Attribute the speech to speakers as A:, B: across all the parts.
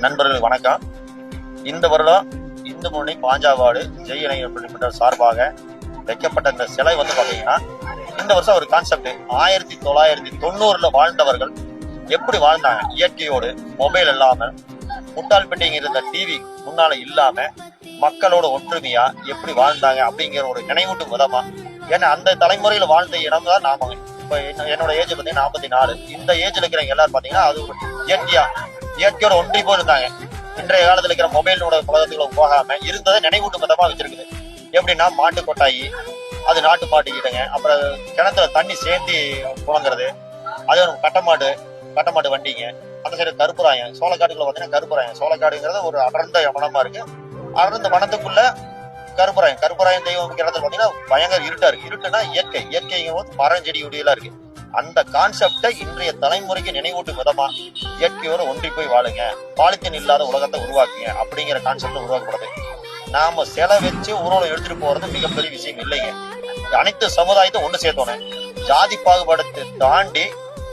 A: நண்பர்கள் வணக்கம். இந்த வருடம் இந்து முன்னணி பாஞ்சாவாடு ஜெய் இளைஞர் சார்பாக வைக்கப்பட்ட இந்த சிலை வந்து பாத்தீங்கன்னா இந்த வருஷம் ஒரு கான்செப்ட் ஆயிரத்தி தொள்ளாயிரத்தி தொண்ணூறுல வாழ்ந்தவர்கள் எப்படி வாழ்ந்தாங்க? இயற்கையோடு மொபைல் இல்லாம முட்டாள்பட்டிங்க இருந்த டிவி முன்னால இல்லாம மக்களோட ஒற்றுமையா எப்படி வாழ்ந்தாங்க அப்படிங்கிற ஒரு நினைவூட்டும் விதமா ஏன்னா அந்த தலைமுறையில வாழ்ந்த இடம் தான் நாம இப்ப என்ன- என்னோட ஏஜ் பார்த்தீங்கன்னா நாற்பத்தி நாலு. இந்த ஏஜ்ல இருக்கிறவங்க எல்லாரும் பாத்தீங்கன்னா அது ஒரு இயற்கையா இயற்கையோட ஒன்றி போயிருந்தாங்க. இன்றைய காலத்துல இருக்கிற மொபைலோட உலகத்துக்குள்ள போகாம இருந்ததை நினைவூட்டும் விதமா வச்சிருக்குது. எப்படின்னா மாட்டு கொட்டாயி அது நாட்டு மாட்டு ஈடுங்க அப்புறம் கிணத்துல தண்ணி சேர்ந்து புழங்குறது அது ஒரு கட்டமாடு கட்டமாடு வண்டிங்க அந்த சைடு கருப்புராயம் சோளக்காடுக்குள்ள பார்த்தீங்கன்னா கருப்புராயம் சோளக்காடுங்கிறது ஒரு அடர்ந்த வனமா இருக்கு. அடர்ந்த வனத்துக்குள்ள கருப்புராயம் கருப்புராயம் தெய்வம் கிணத்துல பார்த்தீங்கன்னா பயங்கர இருட்டா இருக்கு. இருட்டுனா இயற்கை இயற்கைங்க போது மரம் செடி உடையெல்லாம் இருக்கு. அந்த கான்செப்டை இன்றைய தலைமுறைக்கு நினைவூட்டும் விதமா இயற்கையோட ஒன்றி போய் வாழுங்க. பாலித்தீன் இல்லாத உலகத்தை உருவாக்குங்க அப்படிங்கிற கான்செப்ட் உருவாக்கப்படுது. நாம சிலை வச்சு ஊர்வலம் எடுத்துட்டு போறது மிகப்பெரிய விஷயம் இல்லைங்க. அனைத்து சமுதாயத்தை ஒண்ணு சேர்த்தோணும் ஜாதி பாகுபாடத்தை தாண்டி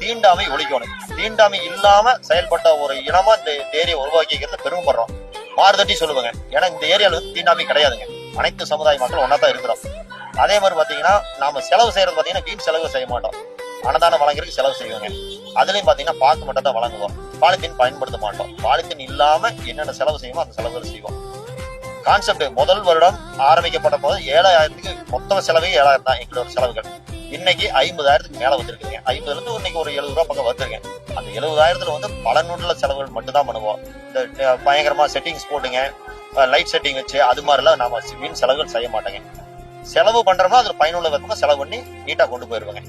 A: தீண்டாமை ஒழிக்கணும். தீண்டாமை இல்லாம செயல்பட்ட ஒரு இனமா இந்த ஏரியா உருவாக்கிக்கிறது பெருமைப்படுறோம். மாறுதட்டி சொல்லுவாங்க. ஏன்னா இந்த ஏரியால வந்து தீண்டாமை கிடையாதுங்க. அனைத்து சமுதாய மக்கள் ஒன்னா தான் இருக்கிறோம். அதே மாதிரி பாத்தீங்கன்னா நாம செலவு செய்யறது பாத்தீங்கன்னா வீண் செலவு செய்ய மாட்டோம். அன்னதானம் வழங்குறதுக்கு செலவு செய்வோங்க. அதுலயும் பாத்தீங்கன்னா பாக்கு மட்டும் தான் வழங்குவோம். பாலித்தீன் பயன்படுத்த மாட்டோம். பாலித்தீன் இல்லாம என்னென்ன செலவு செய்யுமோ அந்த செலவுகள் செய்வோம். கான்செப்ட் முதல் வருடம் ஆரம்பிக்கப்பட்ட போது ஏழாயிரத்துக்கு மொத்த செலவே ஏழாயிரம் தான் எங்களோட செலவுகள். இன்னைக்கு ஐம்பதாயிரத்துக்கு மேல வந்திருக்குங்க ஐம்பதுல இருந்து இன்னைக்கு ஒரு எழுபது ரூபா பக்கம் வந்திருக்கேன் அந்த எழுபதாயிரத்துல வந்து பலனுள்ள செலவுகள் மட்டும் தான் பண்ணுவோம். இந்த பயங்கரமா செட்டிங்ஸ் போட்டுங்க. லைட் செட்டிங் வச்சு அது மாதிரிலாம் நாம வீண் செலவுகள் செய்ய மாட்டேங்க. செலவு பண்றோம்னா அதுல பயனுள்ள விதமா செலவு பண்ணி நீட்டா கொண்டு போயிருவாங்க.